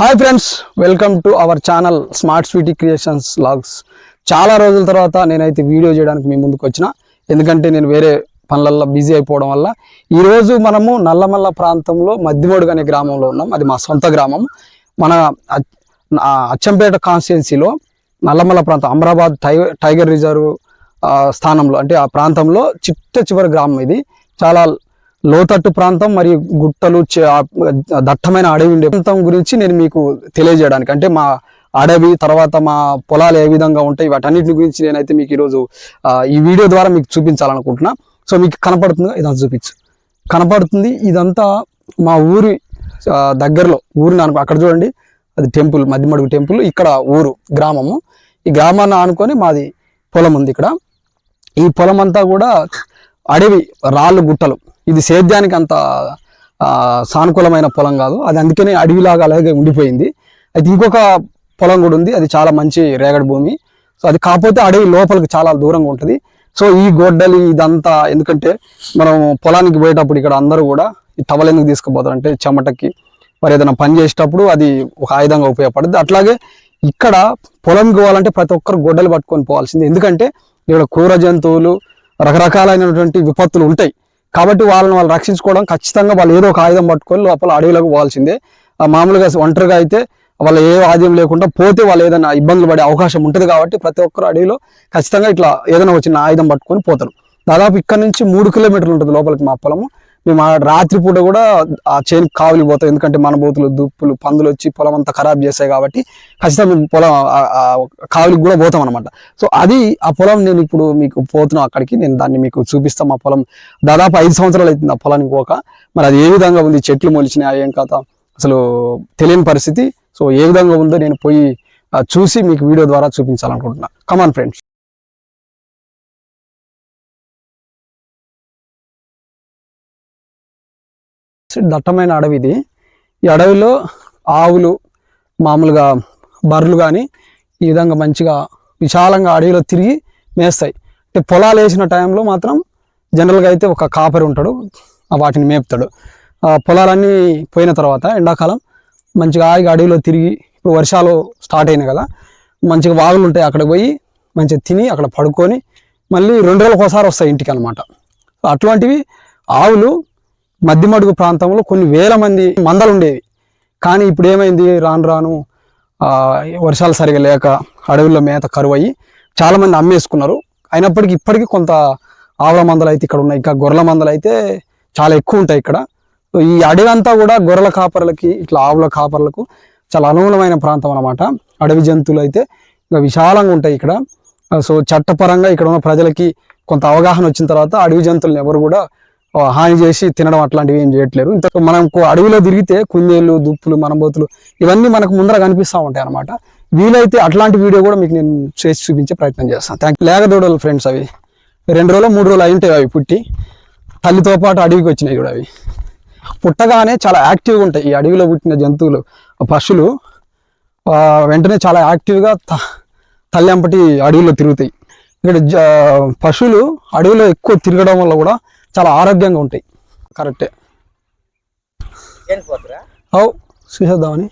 Hi friends welcome to our channel smart sweety creations vlogs చాలా రోజుల తర్వాత నేనైతే వీడియో చేయడానికి మీ ముందుకు వచ్చిన. ఎందుకంటే నేను వేరే పనులల్లో బిజీ అయిపోవడం వల్ల ఈరోజు మనము నల్లమల్ల ప్రాంతంలో మద్దిమోడుగు అనే గ్రామంలో ఉన్నాం. అది మా సొంత గ్రామం. మన అ- అచ్చంపేట కాన్స్టిట్యున్సీలో నల్లమల్ల ప్రాంతం అమరాబాద్ టైగర్ టైగర్ రిజర్వ్ స్థానంలో అంటే ఆ ప్రాంతంలో చిట్ట చివరి గ్రామం ఇది. చాలా లోతట్టు ప్రాంతం మరియు గుట్టలు చే- దట్టమైన అడవి ఉండే ప్రాంతం గురించి నేను మీకు తెలియజేయడానికి. అంటే మా అడవి తర్వాత మా పొలాలు ఏ విధంగా ఉంటాయి వాటన్నిటి గురించి నేనైతే మీకు ఈరోజు ఈ వీడియో ద్వారా మీకు చూపించాలనుకుంటున్నా. సో మీకు కనపడుతుందిగా ఇదంతా చూపించు. కనపడుతుంది ఇదంతా మా ఊరి దగ్గరలో ఊరిని అనుకో అక్కడ చూడండి. అది టెంపుల్ మధ్యమడుగు టెంపుల్ ఇక్కడ ఊరు గ్రామము. ఈ గ్రామాన్ని ఆనుకొని మాది పొలం ఉంది ఇక్కడ. ఈ పొలం అంతా కూడా అడవి రాళ్ళు గుట్టలు. ఇది సేద్యానికి అంత సానుకూలమైన పొలం కాదు. అది అందుకనే అడవిలాగా అలాగే ఉండిపోయింది. అయితే ఇంకొక పొలం కూడా ఉంది. అది చాలా మంచి రేగడి భూమి. సో అది కాకపోతే అడవి లోపలికి చాలా దూరంగా ఉంటుంది. సో ఈ గొడ్డలి ఇదంతా ఎందుకంటే మనం పొలానికి పోయేటప్పుడు ఇక్కడ అందరూ కూడా ఈ టవల్ ఎందుకు తీసుకుపోతారు అంటే చెమటకి మరి ఏదైనా పని చేసేటప్పుడు అది ఒక ఆయుధంగా ఉపయోగపడుతుంది అట్లాగే ఇక్కడ పొలంకి పోవాలంటే ప్రతి ఒక్కరు గొడ్డలు పట్టుకొని పోవాల్సింది. ఎందుకంటే ఇక్కడ క్రూర జంతువులు రకరకాలైనటువంటి విపత్తులు ఉంటాయి. కాబట్టి వాళ్ళని వాళ్ళు రక్షించుకోవడం ఖచ్చితంగా వాళ్ళు ఏదో ఒక ఆయుధం పట్టుకొని లోపల అడవిలోకి పోవాల్సిందే. మామూలుగా ఒంటరిగా అయితే వాళ్ళ ఏ ఆయుధం లేకుండా పోతే వాళ్ళు ఏదైనా ఇబ్బందులు పడే అవకాశం ఉంటుంది కాబట్టి ప్రతి ఒక్కరు అడవిలో ఖచ్చితంగా ఇట్లా ఏదైనా వచ్చిన ఆయుధం పట్టుకొని పోతారు. దాదాపు ఇక్కడ నుంచి మూడు కిలోమీటర్లు ఉంటుంది లోపలికి మా పొలము. మేము రాత్రిపూట కూడా ఆ చేను కావులి పోతాం. ఎందుకంటే మన బోతులు దుప్పులు పందులు వచ్చి పొలం అంతా ఖరాబ్ చేస్తాయి కాబట్టి ఖచ్చితంగా మేము పొలం ఆ- కావులికి కూడా పోతాం అనమాట సో అది ఆ పొలం నేను ఇప్పుడు మీకు పోతున్నాం అక్కడికి. నేను దాన్ని మీకు చూపిస్తాం. మా పొలం దాదాపు ఐదు సంవత్సరాలు అవుతుంది ఆ పొలానికి పోక. మరి అది ఏ విధంగా ఉంది? చెట్లు మొలిచినాయి ఏం కథ? అసలు తెలియని పరిస్థితి. సో ఏ విధంగా ఉందో నేను పోయి చూసి మీకు వీడియో ద్వారా చూపించాలనుకుంటున్నాను కమాన్ ఫ్రెండ్స్ దట్టమైన అడవి ఇది. ఈ అడవిలో ఆవులు మామూలుగా బర్రెలు కానీ ఈ విధంగా మంచిగా విశాలంగా అడవిలో తిరిగి మేస్తాయి. అంటే పొలాలు వేసిన టైంలో మాత్రం జనరల్గా అయితే ఒక కాపరి ఉంటాడు. వాటిని మేపుతాడు. ఆ పొలాలన్నీ పోయిన తర్వాత ఎండాకాలం మంచిగా హాయిగా అడవిలో తిరిగి ఇప్పుడు వర్షాలు స్టార్ట్ అయినాయి కదా మంచిగా వాగులు ఉంటాయి అక్కడ పోయి మంచిగా తిని అక్కడ పడుకొని మళ్ళీ రెండు రోజులకు ఒకసారి వస్తాయి ఇంటికి అనమాట అటువంటివి ఆవులు మధ్యమడుగు ప్రాంతంలో కొన్ని వేల మంది మందలు ఉండేవి కానీ ఇప్పుడు ఏమైంది రాను రాను వర్షాలు సరిగా లేక అడవుల్లో మేత కరువు అయ్యి చాలామంది అమ్మేసుకున్నారు. అయినప్పటికీ ఇప్పటికీ కొంత ఆవుల మందలు అయితే ఇక్కడ ఉన్నాయి. ఇంకా గొర్రెల మందలు అయితే చాలా ఎక్కువ ఉంటాయి ఇక్కడ. ఈ అడవి అంతా కూడా గొర్రెల కాపర్లకి ఇట్లా ఆవుల కాపర్లకు చాలా అనుకూలమైన ప్రాంతం అనమాట అడవి జంతువులు అయితే ఇంకా విశాలంగా ఉంటాయి ఇక్కడ. సో చట్టపరంగా ఇక్కడ ఉన్న ప్రజలకి కొంత అవగాహన వచ్చిన తర్వాత అడవి జంతువులను ఎవరు కూడా హాని చేసి తినడం అట్లాంటివి ఏం చేయట్లేరు. ఇంత మనకు అడవిలో తిరిగితే కుందేళ్ళు దుప్పులు మనబోతులు ఇవన్నీ మనకు ముందర కనిపిస్తూ ఉంటాయి అనమాట వీలైతే అట్లాంటి వీడియో కూడా మీకు నేను చేసి చూపించే ప్రయత్నం చేస్తాను. థ్యాంక్ లేగదూడలు ఫ్రెండ్స్ అవి. రెండు రోజులు మూడు రోజులు అయింటాయి అవి పుట్టి. తల్లితో పాటు అడవికి వచ్చినాయి కూడా అవి. పుట్టగానే చాలా యాక్టివ్గా ఉంటాయి. ఈ అడవిలో పుట్టిన జంతువులు పశువులు వెంటనే చాలా యాక్టివ్గా త- తల్లి అంపటి అడవిలో తిరుగుతాయి. ఇక్కడ జ- పశువులు అడవిలో ఎక్కువ తిరగడం వల్ల కూడా చాలా ఆరోగ్యంగా ఉంటాయి. కరెక్టే అవు చూసేద్దామని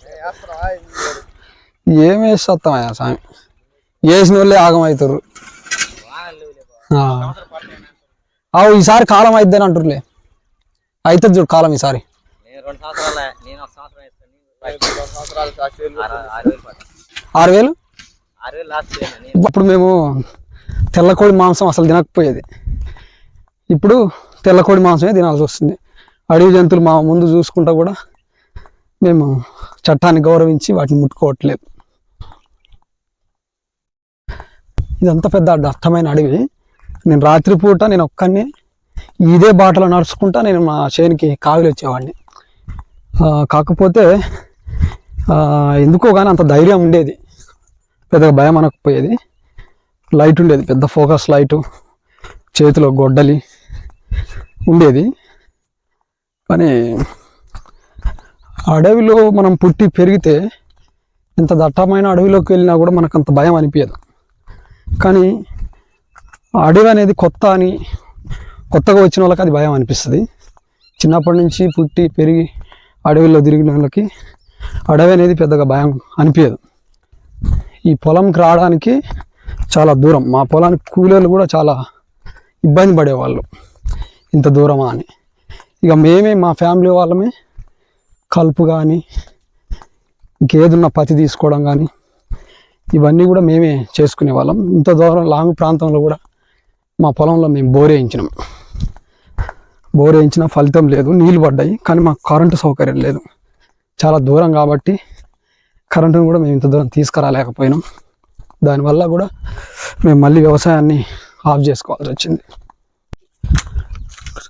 ఏం వేస్తామయ్యా స్వామి? వేసిన వాళ్ళే ఆగమవుతారు ఆ. అవు ఈసారి కాలం అయిద్దని అంటారులే అవుతుంది చూడు కాలం ఈసారి. ఆరు వేలు అప్పుడు మేము తెల్లకోడి మాంసం అసలు తినకపోయేది. ఇప్పుడు తెల్లకోడి మాంసమే తినాల్సి వస్తుంది. అడవి జంతువులు మా ముందు చూసుకుంటా కూడా మేము చట్టాన్ని గౌరవించి వాటిని ముట్టుకోవట్లేదు. ఇదంతా పెద్ద దట్టమైన అడవి. నేను రాత్రిపూట నేను ఒక్కడిని ఇదే బాటలో నడుచుకుంటా నేను మా చేనికి కావిలు వచ్చేవాడిని. కాకపోతే ఎందుకో కానీ అంత ధైర్యం ఉండేది. పెద్దగా భయం అనకపోయేది. లైట్ ఉండేది. పెద్ద ఫోకస్ లైటు. చేతిలో గొడ్డలి. ఉండేది. కానీ అడవిలో మనం పుట్టి పెరిగితే ఎంత దట్టమైన అడవిలోకి వెళ్ళినా కూడా మనకు అంత భయం అనిపించదు కానీ అడవి అనేది కొత్త అని కొత్తగా వచ్చిన వాళ్ళకి అది భయం అనిపిస్తుంది. చిన్నప్పటి నుంచి పుట్టి పెరిగి అడవిలో తిరిగిన వాళ్ళకి అడవి అనేది పెద్దగా భయం అనిపించదు ఈ పొలంకి రావడానికి చాలా దూరం. మా పొలానికి కూలీలు కూడా చాలా ఇబ్బంది పడేవాళ్ళు. ఇంత దూరమా అని. ఇక మేమే మా ఫ్యామిలీ వాళ్ళమే కలుపు కానీ ఇంకేదున్న పత్తి తీసుకోవడం కానీ ఇవన్నీ కూడా మేమే చేసుకునే వాళ్ళం. ఇంత దూరం లాంగ్ ప్రాంతంలో కూడా మా పొలంలో మేము బోర్ వేయించినాం. బోర్ ఫలితం లేదు నీళ్ళు పడ్డాయి కానీ మాకు కరెంటు సౌకర్యం లేదు. చాలా దూరం కాబట్టి కరెంటును కూడా మేము ఇంత దూరం తీసుకురాలేకపోయినాం. దానివల్ల కూడా మేము మళ్ళీ వ్యవసాయాన్ని ఆఫ్ చేసుకోవాల్సి వచ్చింది.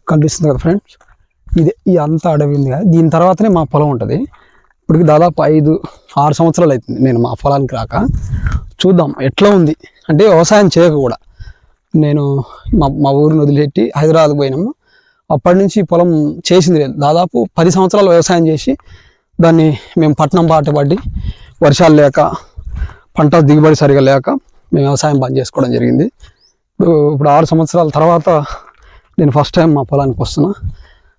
కనిపిస్తుంది కదా ఫ్రెండ్స్ ఇది ఈ అంత అడవి ఉంది కదా. దీని తర్వాతనే మా పొలం ఉంటుంది. ఇప్పటికి దాదాపు ఐదు ఆరు సంవత్సరాలు అవుతుంది నేను మా పొలానికి రాక. చూద్దాం ఎట్లా ఉంది. అంటే వ్యవసాయం చేయక కూడా. నేను మా మా ఊరిని వదిలిపెట్టి హైదరాబాద్ పోయినాము. అప్పటి నుంచి పొలం చేసింది లేదు. దాదాపు పది సంవత్సరాలు వ్యవసాయం చేసి దాన్ని మేము పట్నం బాట పడి వర్షాలు లేక పంట దిగుబడి సరిగా లేక మేము వ్యవసాయం బంద్ చేసుకోవడం జరిగింది. ఇప్పుడు ఇప్పుడు ఆరు సంవత్సరాల తర్వాత నేను ఫస్ట్ టైం మా పొలానికి వస్తున్నా.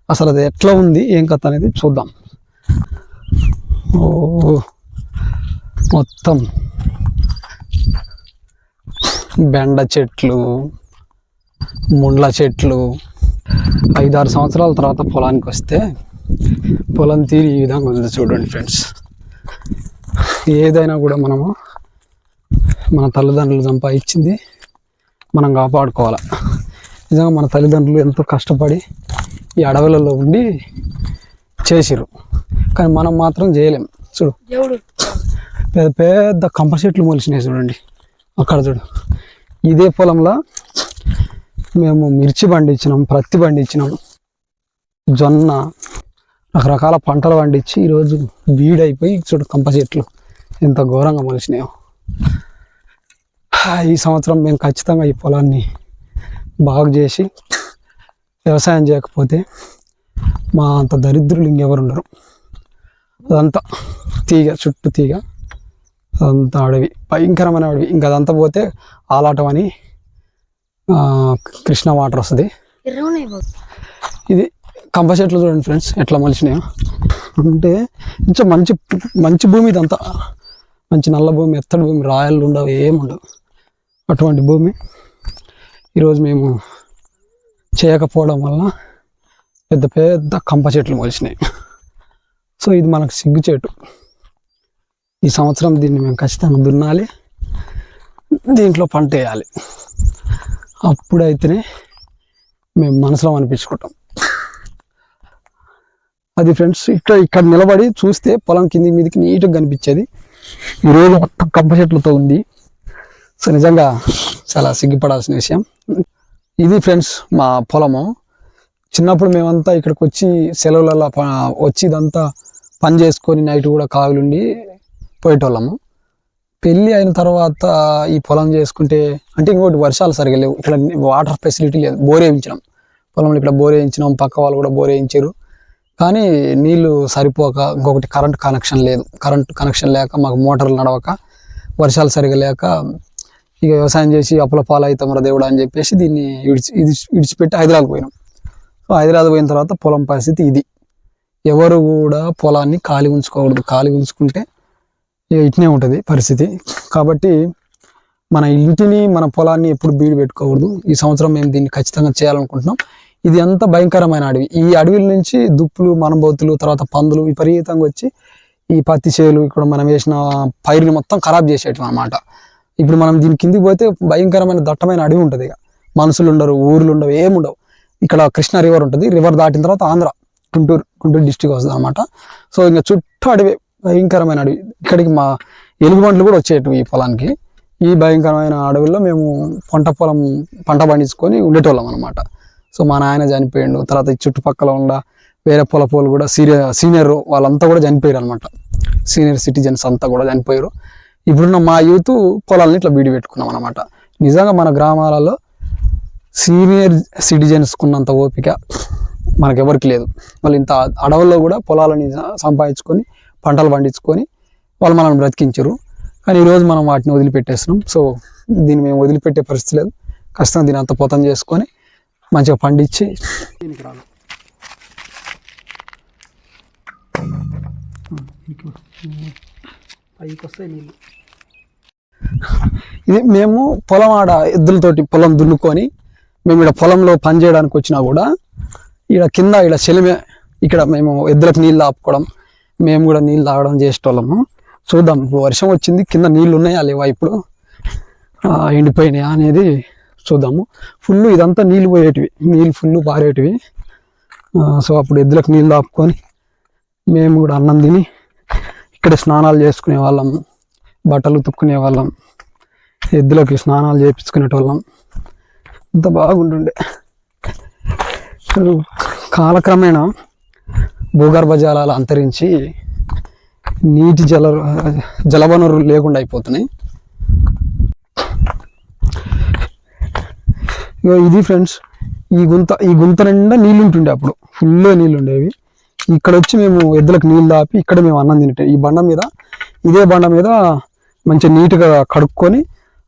అసలు అది ఎట్లా ఉంది ఏం కథ అనేది చూద్దాం. ఓ మొత్తం బెండ చెట్లు ముండ్ల చెట్లు. ఐదారు సంవత్సరాల తర్వాత పొలానికి వస్తే పొలం తీరి ఈ విధంగా ఉంది చూడండి ఫ్రెండ్స్ ఏదైనా కూడా మనము మన తల్లిదండ్రులు సంపాదించింది మనం కాపాడుకోవాలి. నిజంగా మన తల్లిదండ్రులు ఎంతో కష్టపడి ఈ అడవులలో ఉండి చేసిరు కానీ మనం మాత్రం చేయలేం. చూడు. పెద్ద పెద్ద కంప చెట్లు మొలిసినాయి చూడండి. అక్కడ చూడు. ఇదే పొలంలో మేము మిర్చి పండించినాం ప్రత్తి పండించినాం. జొన్న రకరకాల పంటలు పండించి ఈరోజు బీడైపోయి చూడు కంప చెట్లు ఎంత ఘోరంగా మొలిసినాయో ఈ సంవత్సరం మేము ఖచ్చితంగా ఈ పొలాన్ని బాగు చేసి వ్యవసాయం చేయకపోతే మా అంత దరిద్రులు ఇంకెవరు ఉండరు అదంతా తీగ చుట్టూ తీగ అదంతా అడవి భయంకరమైన అడవి. ఇంకా అదంతా పోతే ఆలాటం అని కృష్ణ వాటర్ వస్తుంది. ఇది కంప చెట్లు చూడండి ఫ్రెండ్స్ ఎట్లా మలిచినాయో. అంటే కొంచెం మంచి మంచి భూమి ఇదంతా. మంచి నల్ల భూమి ఎత్తడి భూమి రాయలు ఉండవు ఏముండవు. అటువంటి భూమి ఈరోజు మేము చేయకపోవడం వల్ల పెద్ద పెద్ద కంప చెట్లు మొలిచినాయి. సో ఇది మనకు సిగ్గు చెట్టు ఈ సంవత్సరం దీన్ని మేము ఖచ్చితంగా దున్నాలి. దీంట్లో పంట వేయాలి. అప్పుడైతేనే మేము మనసులో అనిపించుకుంటాం. అది ఫ్రెండ్స్ ఇక్కడ ఇక్కడ నిలబడి చూస్తే పొలం కింది మీదకి నీట్గా కనిపించేది. ఈరోజు మొత్తం కంప చెట్లతో ఉంది. సో నిజంగా చాలా సిగ్గుపడాల్సిన విషయం. ఇది ఫ్రెండ్స్ మా పొలము. చిన్నప్పుడు మేమంతా ఇక్కడికి వచ్చి సెలవులలో ప- వచ్చి ఇదంతా పని చేసుకొని నైట్ కూడా కావులుండి పోయేటోళ్ళము. పెళ్ళి అయిన తర్వాత ఈ పొలం చేసుకుంటే అంటే ఇంకోటి వర్షాలు సరిగా లేవు. ఇక్కడ వాటర్ ఫెసిలిటీ లేదు. బోర్ వేయించినాం. పొలంలో ఇక్కడ బోర్ వేయించినాం. పక్క వాళ్ళు కూడా బోర్ వేయించారు. కానీ నీళ్ళు సరిపోక ఇంకొకటి కరెంట్ కనెక్షన్ లేదు. కరెంట్ కనెక్షన్ లేక మాకు మోటార్లు నడవక వర్షాలు సరిగా లేక ఇక వ్యవసాయం చేసి అప్పుల పాలవుతాం రా దేవుడు అని చెప్పేసి దీన్ని విడిచి ఇది విడిచిపెట్టి హైదరాబాద్ పోయినాం. సో హైదరాబాద్ పోయిన తర్వాత పొలం పరిస్థితి ఇది. ఎవరు కూడా పొలాన్ని ఖాళీ ఉంచుకోకూడదు. ఖాళీ ఉంచుకుంటే ఇట్నే ఉంటుంది పరిస్థితి. కాబట్టి మన ఇంటిని మన పొలాన్ని ఎప్పుడు బీడు పెట్టుకోకూడదు. ఈ సంవత్సరం మేము దీన్ని ఖచ్చితంగా చేయాలనుకుంటున్నాం. ఇది ఎంత భయంకరమైన అడవి. ఈ అడవిల నుంచి దుప్పులు మనబోతులు తర్వాత పందులు విపరీతంగా వచ్చి ఈ పత్తి చేలు ఇక్కడ మనం వేసిన పైరుని మొత్తం ఖరాబ్ చేసేటం అనమాట ఇప్పుడు మనం దీని కిందికి పోతే భయంకరమైన దట్టమైన అడవి ఉంటుంది ఇక. మనుషులు ఉండరు ఊర్లు ఉండవు ఏముండవు ఇక్కడ కృష్ణా రివర్ ఉంటుంది రివర్ దాటిన తర్వాత ఆంధ్ర గుంటూరు గుంటూరు డిస్టిక్ వస్తుంది అనమాట సో ఇంకా చుట్టూ అడవి భయంకరమైన అడవి. ఇక్కడికి మా ఎలుగుబంట్లు కూడా వచ్చేటివి ఈ పొలానికి. ఈ భయంకరమైన అడవుల్లో మేము పంట పొలం పంట పండించుకొని ఉండేటోళ్ళం అనమాట సో మా నాయన చనిపోయిండు తర్వాత ఈ చుట్టుపక్కల ఉన్న వేరే పొలపోలు కూడా సీనియర్ సీనియర్ వాళ్ళంతా కూడా చనిపోయారు అనమాట సీనియర్ సిటిజన్స్ అంతా కూడా చనిపోయారు. ఇప్పుడున్న మా యూత్ పొలాలని ఇట్లా బీడి పెట్టుకున్నాం అనమాట నిజంగా మన గ్రామాలలో సీనియర్ సిటిజన్స్ ఉన్నంత ఓపిక మనకెవరికి లేదు. వాళ్ళు ఇంత అడవుల్లో కూడా పొలాలని సంపాదించుకొని పంటలు పండించుకొని వాళ్ళు మనల్ని బ్రతికించారు. కానీ ఈరోజు మనం వాటిని వదిలిపెట్టేస్తున్నాం. సో దీన్ని మేము వదిలిపెట్టే పరిస్థితి లేదు. ఖచ్చితంగా దీని అంత పొతం చేసుకొని మంచిగా పండించి దీనికి రాను పైకి వస్తాయి నీళ్ళు. ఇది మేము పొలం ఆడ ఎద్దులతోటి పొలం దున్నుకొని మేము ఇక్కడ పొలంలో పని చేయడానికి వచ్చినా కూడా ఇక్కడ కింద ఇక్కడ చెలిమే ఇక్కడ మేము ఎద్దులకు నీళ్ళు ఆపుకోవడం మేము కూడా నీళ్ళు తాగడం చేసేటోళ్ళము. చూద్దాం ఇప్పుడు వర్షం వచ్చింది కింద నీళ్ళు ఉన్నాయా లేవా ఇప్పుడు? ఎండిపోయినాయా అనేది చూద్దాము. ఫుల్ ఇదంతా నీళ్ళు పోయేటివి నీళ్ళు ఫుల్ పారేటివి. సో అప్పుడు ఎద్దులకు నీళ్ళు ఆపుకొని మేము కూడా అన్నం తిని ఇక్కడ స్నానాలు చేసుకునే వాళ్ళం బట్టలు తుక్కునే వాళ్ళం ఎద్దులకి స్నానాలు చేయించుకునేటోళ్ళం అంత బాగుంటుండే. కాలక్రమేణా భూగర్భ జలాలు అంతరించి నీటి జల జలవనరులు లేకుండా అయిపోతున్నాయి. ఇది ఫ్రెండ్స్ ఈ గుంత ఈ గుంత నిండా నీళ్ళు ఉంటుండే అప్పుడు. ఫుల్గా నీళ్ళు ఉండేవి ఇక్కడ వచ్చి మేము ఎద్దులకు నీళ్ళు దాపి ఇక్కడ మేము అన్నం తింటాం ఈ బండ మీద ఇదే బండ మీద మంచిగా నీట్గా కడుక్కొని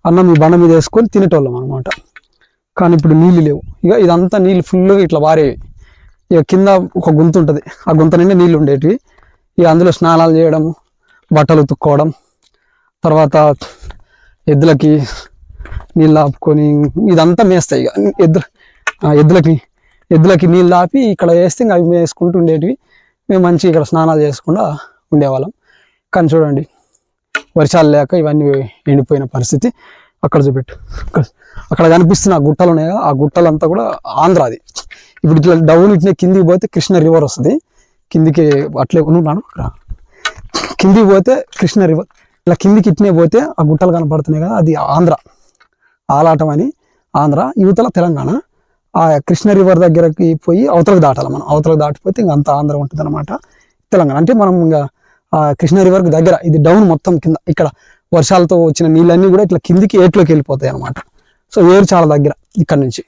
అన్నం ఈ బండ మీద వేసుకొని తినేటోళ్ళం అనమాట కానీ ఇప్పుడు నీళ్ళు లేవు. ఇక ఇదంతా నీళ్ళు ఫుల్గా ఇట్లా వారేవి. ఇక కింద ఒక గుంత ఉంటుంది. ఆ గుంత నిండా నీళ్ళు ఉండేటివి. ఇక అందులో స్నానాలు చేయడం బట్టలు ఉతుక్కోవడం తర్వాత ఎద్దులకి నీళ్ళు ఆపుకొని ఇదంతా మేస్తాయి ఇక. ఎద్దు ఎద్దులకి ఎద్దులకి నీళ్ళు ఆపి ఇక్కడ వేస్తే ఇంకా అవి మేసుకుంటూ ఉండేటివి. మేము మంచి ఇక్కడ స్నానాలు చేసుకుండా ఉండేవాళ్ళం. కానీ చూడండి వర్షాలు లేక ఇవన్నీ ఎండిపోయిన పరిస్థితి అక్కడ చూపెట్టు. అక్కడ కనిపిస్తున్న ఆ గుట్టలు ఉన్నాయి కదా ఆ గుట్టలంతా కూడా ఆంధ్రాది. ఇప్పుడు ఇట్లా డౌన్ ఇట్లా కిందికి పోతే కృష్ణ రివర్ వస్తుంది. కిందికి అట్లే ఉన్నాను కిందికి పోతే కృష్ణ రివర్ ఇట్లా కిందికి ఇట్నే పోతే ఆ గుట్టలు కనపడుతున్నాయి కదా అది ఆంధ్ర. ఆలాటం అని ఆంధ్ర యువతల తెలంగాణ. ఆ కృష్ణ రివర్ దగ్గరకి పోయి అవతలకు దాటాలి మనం. అవతలకు దాటిపోతే ఇంకా అంత ఆంధ్ర ఉంటుంది అనమాట తెలంగాణ. అంటే మనం ఇంకా ఆ కృష్ణ రివర్కి దగ్గర ఇది డౌన్ మొత్తం కింద ఇక్కడ వర్షాలతో వచ్చిన నీళ్ళన్నీ కూడా ఇట్లా కిందికి ఏట్లోకి వెళ్ళిపోతాయి అనమాట సో ఏరు చాలా దగ్గర ఇక్కడ నుంచి.